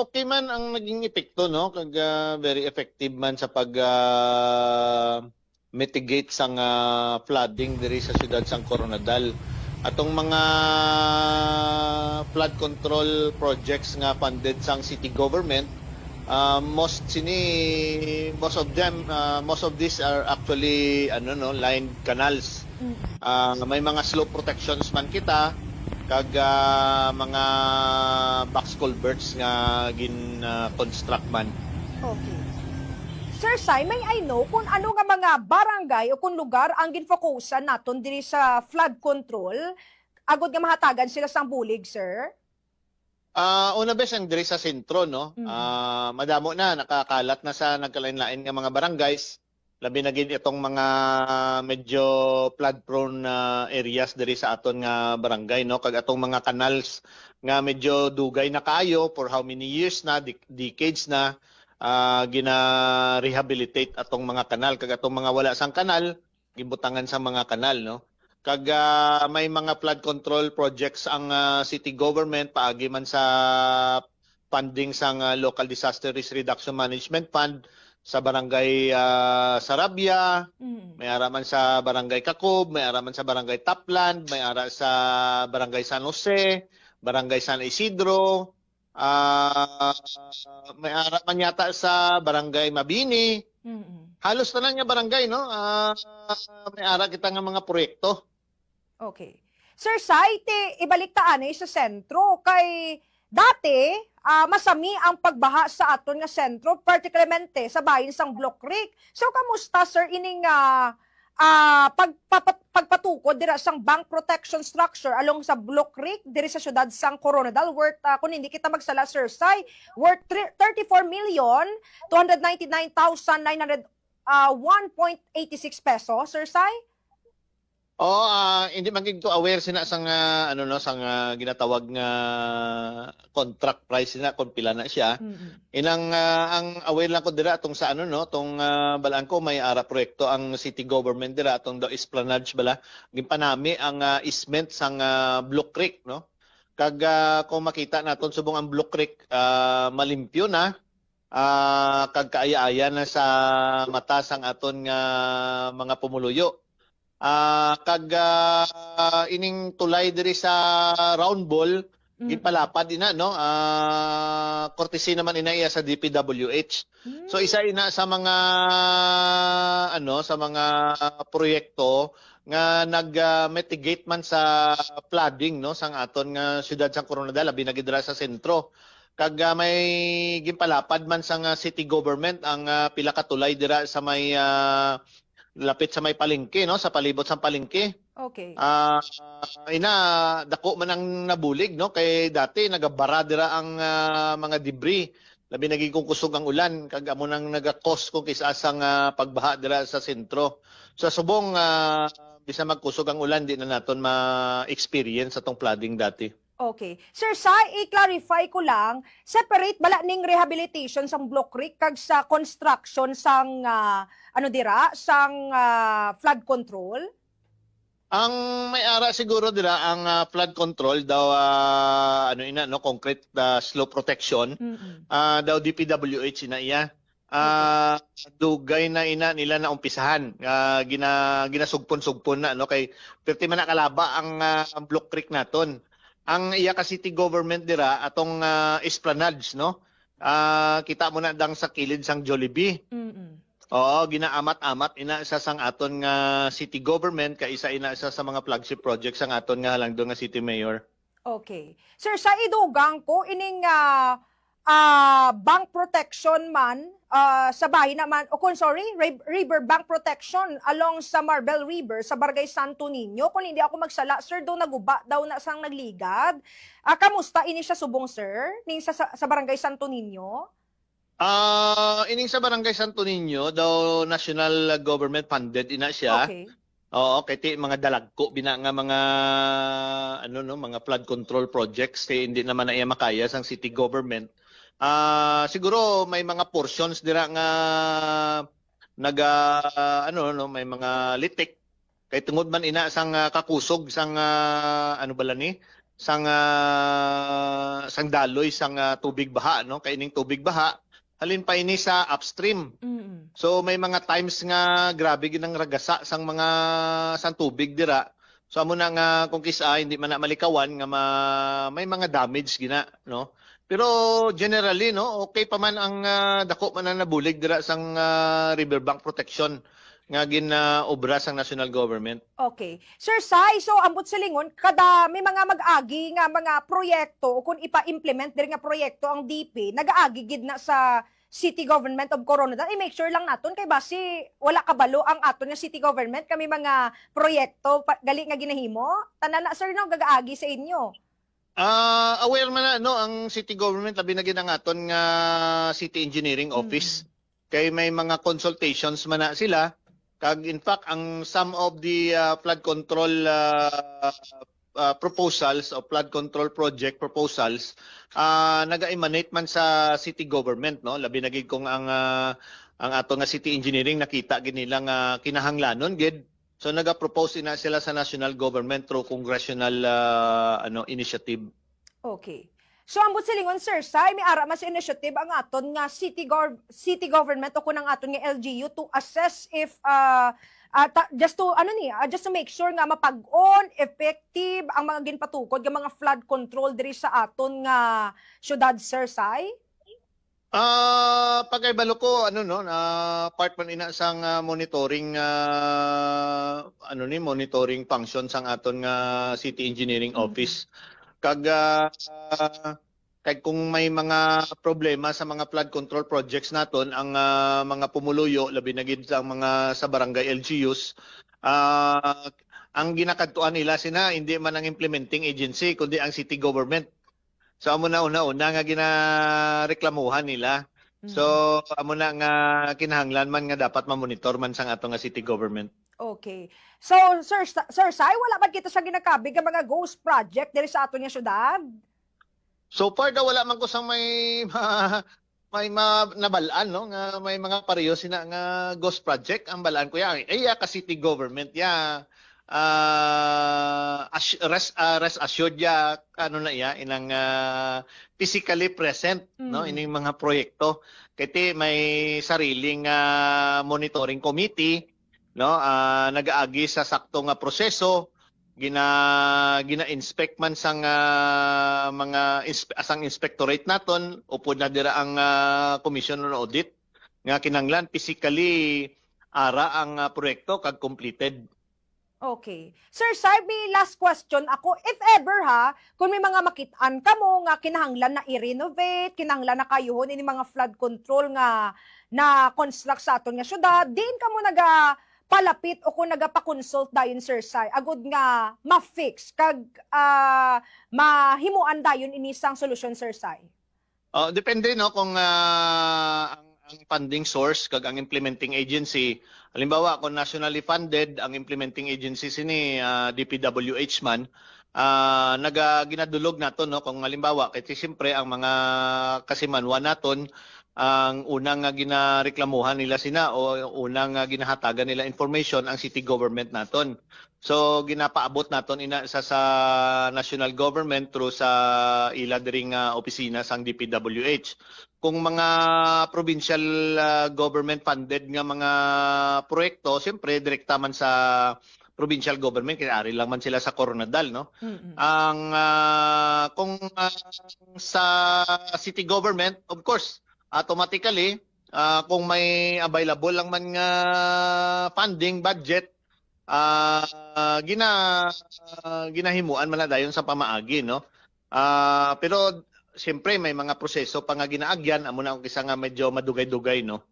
okay man ang naging epekto no kag ah, very effective man sa pag ah, mitigate sang ah, flooding diri sa siyudad sang Coronadal. Atong mga flood control projects nga funded sang city government uh, most sini most of them ah, most of these are actually ano no lined canals. Ah, may mga slope protections man kita kag ah, mga box culverts nga gin ah, construct man. Okay. Sir Sai, may I know kung ano nga mga barangay o kung lugar ang ginfokusan naton diri sa flood control? Agod nga mahatagan sila sang bulig, sir? Ah, una bes ang diri sa sentro no. Mhm. Ah, madamo na nakakalat na sa nagkalain-lain nga mga barangays. Labi na itong mga medyo flood prone na areas diri sa aton nga barangay no? Kag atong mga canals nga medyo dugay na kayo for how many years na dec- decades na ah, gina-rehabilitate atong mga kanal. Kag atong mga wala sang kanal gibutangan sa mga kanal no? Kag ah, may mga flood control projects ang ah, city government paagi man sa funding sang ah, local disaster risk reduction management fund sa barangay ah, Sarabia, Mm. may ara man sa barangay Kakob, may ara man sa barangay Tapland, may ara sa barangay San Jose, barangay San Isidro, ah, may ara man yata sa barangay Mabini. Mm-mm. Halos tanan nga barangay no. Ah, may ara kita nga mga proyekto. Okay. Sir Sai, te, ibalik ta ani sa sentro kay dati ah, masami ang pagbaha sa aton nga sentro, particularmente sa bahin sang Block Creek. So kamusta sir ining ah, ah, pagpapat- pagpatukod dira sang bank protection structure along sa Block Creek diri sa syudad sang Coronadal worth ah, kung hindi kita magsala Sir Sai, worth tri- 34 million 299,900 ah, 1.86 peso, Sir Sai? Oo, ah, hindi man gid ko aware sina sang ah, ano no sang ah, ginatawag nga contract price na kung pila na siya. Inang ah, ang aware lang ko dira atong sa ano no, tong ah, balaan ko may ara proyekto ang city government dira atong do Esplanade bala. Ginpanami ang ah, easement sang ah, Block Creek no. Kag ah, kung makita naton subong ang Block Creek ah, malimpyo na ah, kag kaaya-aya na sa mata sang aton nga mga pumuluyo. Ah, kag ah, ining tulay diri sa round ball gipalapad ina no? Ah courtesy naman ina iya sa DPWH so isa ina sa mga ano sa mga proyekto nga nag-mitigate man sa flooding no? Sang aton nga syudad sang Coronadal labi na sa sentro. Kag ah, may ginpalapad man sang ah, city government ang ah, pila ka tulay dira sa may ah, lapit sa may palengke no sa palibot sa palengke Okay. Ah, ina dako man ang nabulig no kay dati nagabara dira ang ah, mga debris. Labi naging kung kusog ang ulan kag amo nang nagakos kung kisa sang ah, pagbaha dira sa sentro. Sa subong ah, bisa magkusog ang ulan di na naton ma-experience atong flooding dati. Okay. Sir Sai, i-clarify ko lang, separate bala ning rehabilitation sang Block Creek kag sa construction sang ah, ano dira, sang ah, flood control? Ang may ara siguro dira ang ah, flood control daw ah, ano ina no concrete ah, slope protection Ah, daw DPWH ina iya. Ah, dugay na ina nila na umpisahan. Ah, gina ginasugpon-sugpon na no kay perti man nakalaba ang, ah, ang Block Creek naton. Ang iya ka city government dira atong ah, esplanades no. Ah, kita mo na dang sa kilid sang Jollibee. Mm-mm. Oo, ginaamat-amat ina sa sang aton nga city government kay isa ina isa sa mga flagship projects sang aton nga halangdon nga city mayor. Okay. Sir, sa idugang ko, ining ah, ah, bank protection man, ah, sa bahay naman, o kung sorry, ri- river bank protection along sa Marbel River, sa Barangay Santo Niño. Kung hindi ako magsala, sir, daw naguba, daw na sang nagligad. Ah, kamusta ini siya subong, sir? Ning sa, sa, sa Barangay Santo Niño? Ah, ining sa Barangay Santo Niño daw national government funded ina siya. Okay. Oo, kay ti mga dalagko bina nga mga ano no, mga flood control projects kay hindi naman na iya makaya sang city government. Ah, siguro may mga portions dira nga naga ano no, may mga litik kay tungod man ina sang ah, kakusog sang ah, ano bala ni sang ah, sang daloy sang ah, tubig baha no kay ining tubig baha halin pa ini sa upstream Mm-mm. So may mga times nga grabe ginang ragasa sang mga sang tubig dira. So amo na nga kung kisa hindi man na malikawan nga ma- may mga damage gina no. Pero generally no okay pa man ang ah, dako man na nabulig dira sang ah, riverbank protection nga ginaobra sang national government. Okay. Sir Sai, so ambot sa lingon, kada may mga mag-agi nga mga proyekto o kung ipa-implement diri nga proyekto ang DP, nag-aagi gid na sa city government of Coronadal. I-make sure lang naton kay basi wala kabalo ang aton nga city government kami mga proyekto gali nga ginahimo. Tanan na sir no gagaagi sa inyo. Ah, aware man na no ang city government labi na gid ang aton nga city engineering office. Kay may mga consultations man na sila. Kag in fact ang some of the uh, flood control uh, uh, proposals o flood control project proposals uh, naga-emanate man sa city government no? Labi na gid kung ang uh, ang ato nga city engineering nakita gid nila nga kinahanglanon gid so naga-propose na sila sa national government through congressional uh, ano initiative Okay. So ambot sa lingon sir Sai, may ara mas initiative ang aton nga city gov- city government o kunang aton nga LGU to assess if uh, uh, just to ano ni uh, just to make sure nga mapag-on effective ang mga ginpatukod nga mga flood control diri sa aton nga syudad sir Sai. Ah, pagkaibalo ko ano no, na part man ina sang ah, monitoring ah, ano ni monitoring function sang aton nga city engineering Mhm. office. Kag ah, kag kung may mga problema sa mga flood control projects naton ang ah, mga pumuluyo labi na gid sa mga sa barangay LGUs ah, ang ginakadtuan nila sina hindi man ang implementing agency kundi ang city government. So amo na una-una nga ginareklamuhan nila. So amo na nga kinahanglan man nga dapat ma-monitor man sang ato nga city government. Okay. So sir sir Sai, wala ba kita sa ginakabig nga mga ghost project diri sa aton nga syudad? So far daw wala man ko sang may ma, may ma, nabalaan no nga may mga pareho sina nga ghost project ang balaan ko ya ay ya ka city government ya ah as, rest, ah, rest assured ya ano na ya inang ah, physically present no? Mm. ining mga proyekto. Kay may sariling ah, monitoring committee no? Ah, nagaagi sa sakto nga proseso. Gina gina-inspect man sang ah, mga inspe- asang inspectorate naton. Upod na dira ang ah, commission on audit. Nga kinanglan physically ara ang ah, proyekto kag completed Okay. Sir Sai, may last question ako. If ever ha, kung may mga makitaan ka mo nga kinahanglan na i-renovate, kinahanglan na kayuhon ini mga flood control nga na construct sa aton nga syudad, din ka mo naga palapit o kung nagapa-consult dayon Sir Sai, agud nga ma-fix kag ah, mahimuan dayon inisang solusyon Sir Sai. Oh, depende no kung ah, ang, ang funding source kag ang implementing agency. Halimbawa kung nationally funded ang implementing agency sini ah, DPWH man ah naga ginadulog naton no kung halimbawa kay siyempre ang mga kasimanwa naton ang unang nga ginareklamuhan nila sina o unang nga ginahatagan nila information ang city government naton. So ginapaabot naton ina sa sa national government through sa ila diring nga opisina sang DPWH. Kung mga provincial ah, government funded nga mga proyekto, siyempre direkta man sa provincial government kaya ari lang man sila sa Coronadal no. Mm-mm. Ang ah, kung ah, sa city government, of course, automatically ah, kung may available lang man nga funding budget, ah gina ah, ginahimuan man dayon sa pamaagi no. Ah, pero siyempre may mga proseso pa nga ginaagyan amo na kisa nga medyo madugay-dugay no.